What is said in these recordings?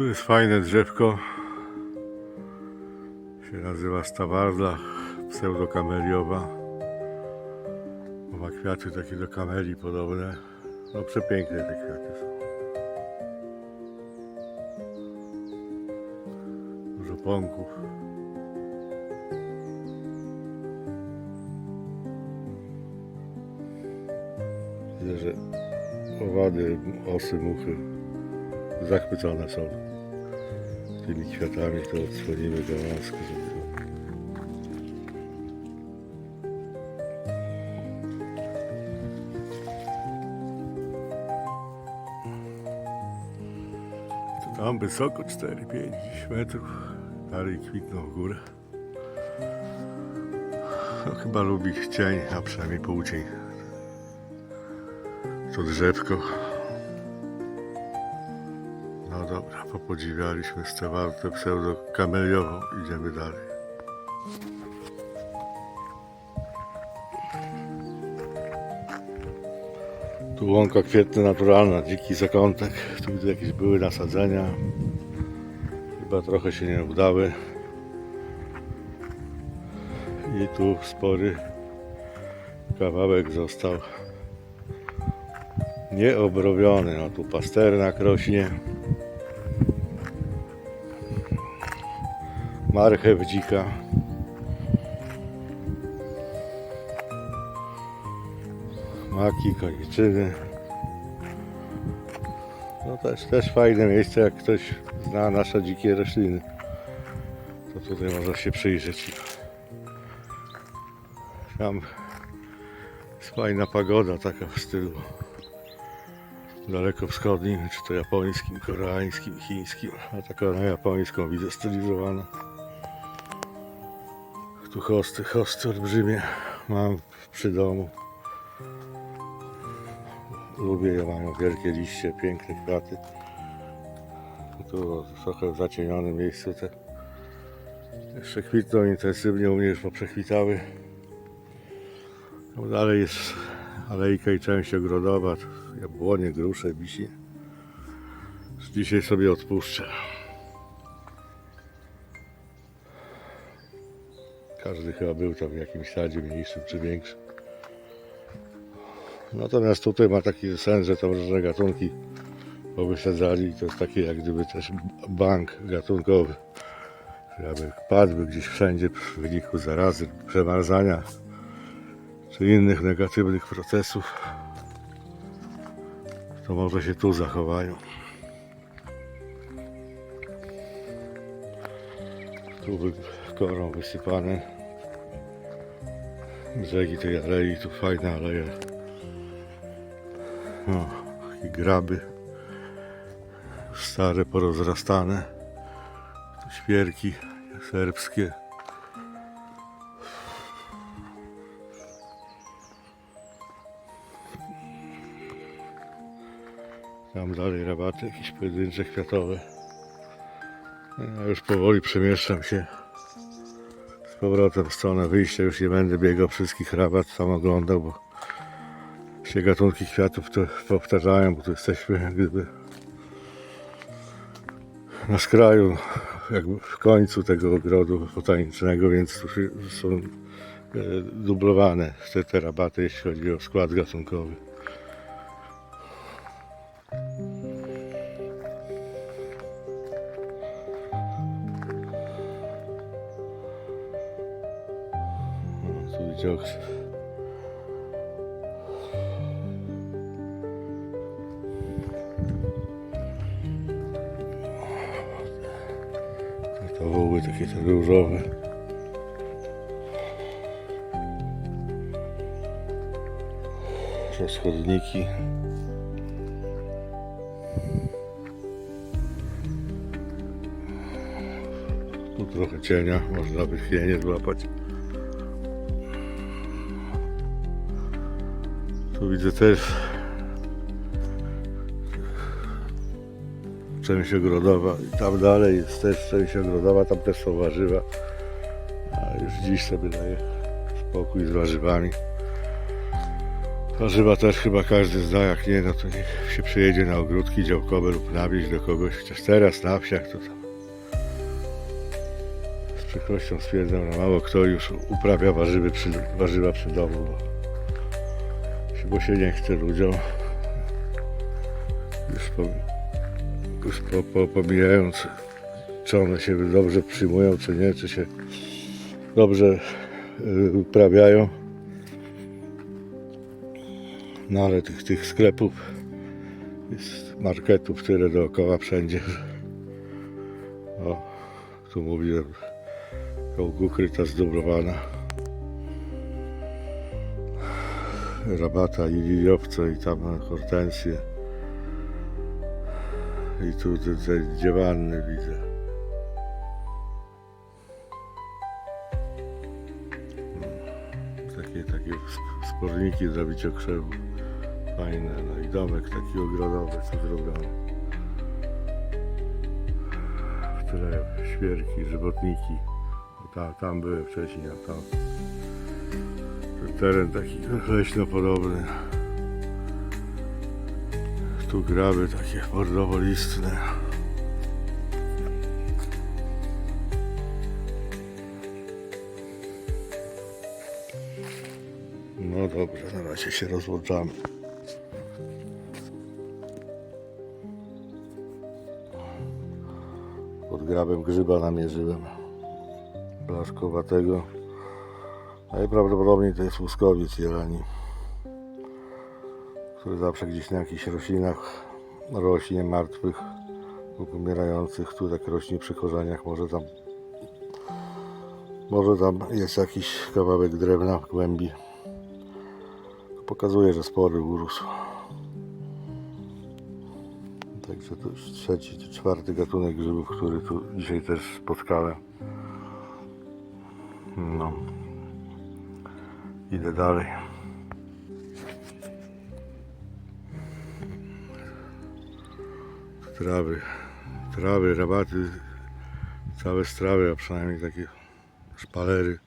Tu jest fajne drzewko. Się nazywa stawarla pseudokameliowa. Bo Ma kwiaty takie do kameli podobne. No przepiękne te kwiaty są. Dużo pąków. Widzę, że owady, osy, muchy zachwycone są tymi kwiatami, to odsłonimy gałązkę. żeby- tam wysoko 4-5 metrów, dalej kwitną w górę. No, chyba lubi cień, a przynajmniej półcień. To drzewko. No dobra, popodziwialiśmy stewartę pseudo-kameliową. Idziemy dalej. Tu łąka kwietna naturalna, dziki zakątek. Tu jakieś były nasadzenia. Chyba trochę się nie udały. I tu spory kawałek został nieobrobiony. No tu pasternak rośnie. Marchew dzika. Maki, koniczyny. No też, też fajne miejsce, jak ktoś zna nasze dzikie rośliny. To tutaj można się przyjrzeć. Tam jest fajna pagoda, taka w stylu daleko wschodnim, czy to japońskim, koreańskim, chińskim, a taka na japońską widzę stylizowana. Tu hosty, hosty olbrzymie mam przy domu. Lubię je, mają wielkie liście, piękne kwiaty. Tu trochę w zacienionym miejscu te jeszcze kwitną intensywnie, u mnie już poprzekwitały. No dalej jest alejka i część ogrodowa, jabłonie, grusze, wisi. Dzisiaj sobie odpuszczę. Każdy chyba był tam w jakimś sadzie mniejszym czy większym. Natomiast tutaj ma taki sens, że tam różne gatunki powysadzali i to jest taki jak gdyby też bank gatunkowy. Aby padły gdzieś wszędzie w wyniku zarazy, przemarzania czy innych negatywnych procesów, to może się tu zachowają. Tu korą wysypane brzegi tej alei, tu fajna aleja. I graby stare, porozrastane. Tu świerki serbskie. Tam dalej rabaty, jakieś pojedyncze kwiatowe. Ja już powoli przemieszczam się powrotem w stronę wyjścia. Już nie będę biegał wszystkich rabat, sam oglądał, bo się gatunki kwiatów to powtarzają, bo tu jesteśmy gdyby na skraju, jakby w końcu tego ogrodu botanicznego, więc tu są e, dublowane te, te rabaty, jeśli chodzi o skład gatunkowy. Okrzyw. To woły takie te różowe. Rozchodniki. Tu trochę cienia, można by chwienie złapać. Tu widzę też część ogrodowa i tam dalej jest też część ogrodowa, tam też są warzywa. A już dziś sobie daję spokój z warzywami. Warzywa też chyba każdy zna, jak nie, no to niech się przyjedzie na ogródki działkowe lub na wieś do kogoś, chociaż teraz na wsiach to tam z przykrością stwierdzam, że mało kto już uprawia warzywy przy, warzywa przy domu, bo, się nie chce ludziom. Już, po, już po, po, pomijając, czy one się dobrze przyjmują, czy nie, czy się dobrze y, uprawiają. No ale tych, tych sklepów, jest marketów tyle dookoła wszędzie. O, tu mówiłem, ukryta zdobrowana. Rabata i liliowce i tam hortensje. I tu te, te dziewanny widzę. Takie, takie sp- sporniki dla bicia krzewu. Fajne, no i domek taki ogrodowy, co zrobiony. W tyle świerki, żywotniki. Bo Tam, były wcześniej, a tam teren taki leśnopodobny. Tu graby takie bordowo-listne. No dobrze, na razie się rozłączamy. Pod grabem grzyba namierzyłem. Blaszkowatego. Najprawdopodobniej to jest łuskowiec jelani, który zawsze gdzieś na jakichś roślinach rośnie martwych lub umierających. Tu tak rośnie przy korzeniach. Może tam może tam jest jakiś kawałek drewna w głębi. Pokazuje, że spory urósł. Także to już trzeci czy czwarty gatunek grzybów, który tu dzisiaj też spotkałem. No. Idę dalej. Trawy, trawy, rabaty, całe strawy, a przynajmniej takie szpalery.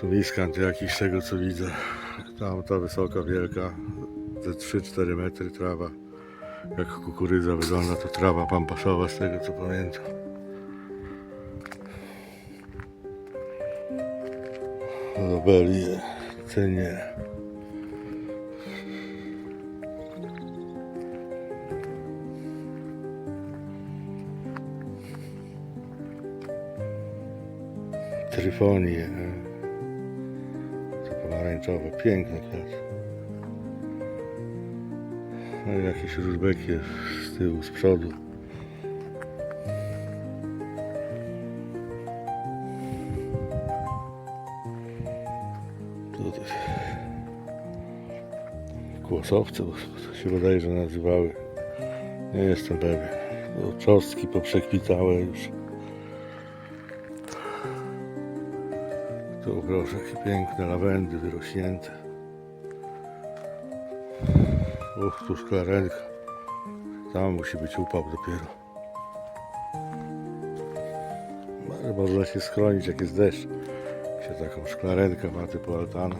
Tu miskant jakiś z tego co widzę. Tam ta wysoka, wielka, ze 3-4 metry trawa. Jak kukurydza wygląda, to trawa pampasowa z tego co pamiętam. Lobelie, cenie. Tryfonie. To pomarańczowe, piękny kwiat. No i jakieś różbekie z tyłu, z przodu. Kłosowce, bo się wydaje, że nazywały. Nie jestem pewien. No, czosnki poprzekwitałe już. Tu proszę, jakie piękne lawendy wyrośnięte. Uch, tu szklarenka. Tam musi być upał dopiero. Ale można się schronić, jak jest deszcz. Się taką szklarenkę ma typu altana.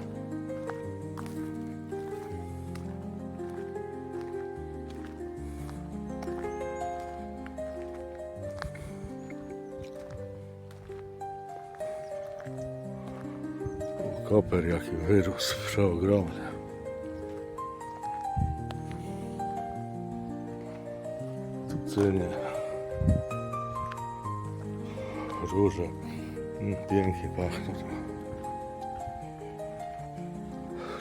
Koper jaki wyrósł, przeogromny. Cynie. Róże. Mm, Pięknie pachną.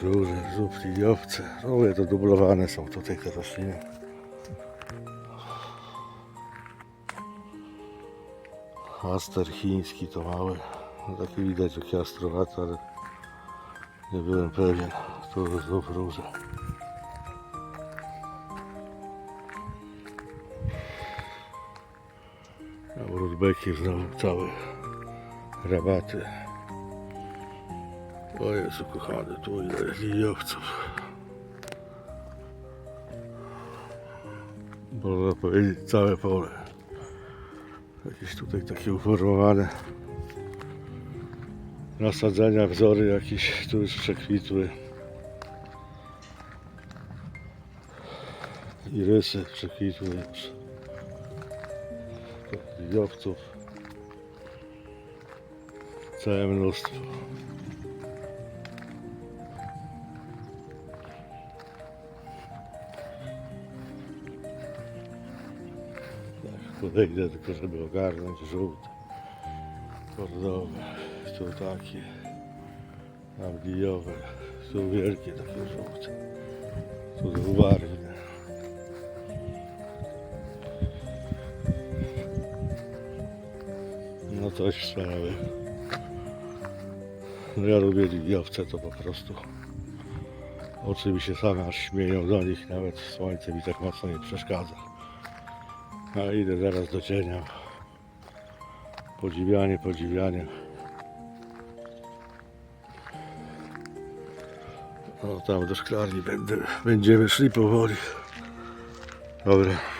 Róże, zupki i owce. No mówię, to dublowane są tutaj te rośliny. Aster chiński to mały. No taki widać jak jastrowaty, ale nie byłem pewien. Tu znów róże. A Rudbeki znowu całe rabaty. O Jezu kochany, tu ile liliowców. Można powiedzieć całe pole. Jakieś tutaj takie uformowane nasadzenia, wzory jakieś tu już przekwitły. I rysy przekwitły już. Jowców. Całe mnóstwo. Tak, podejdę tylko, żeby ogarnąć żółty. Kordowe. Tu takie. Anglijowe. Tu wielkie takie żółte. Tu dwubarwne. No coś wspaniałego. No ja lubię dźwigowce, to po prostu oczy mi się same aż śmieją do nich, nawet słońce mi tak mocno nie przeszkadza. A idę zaraz do cienia. Podziwianie, podziwianie. O, tam do szklarni będę, będziemy szli powoli. Dobra.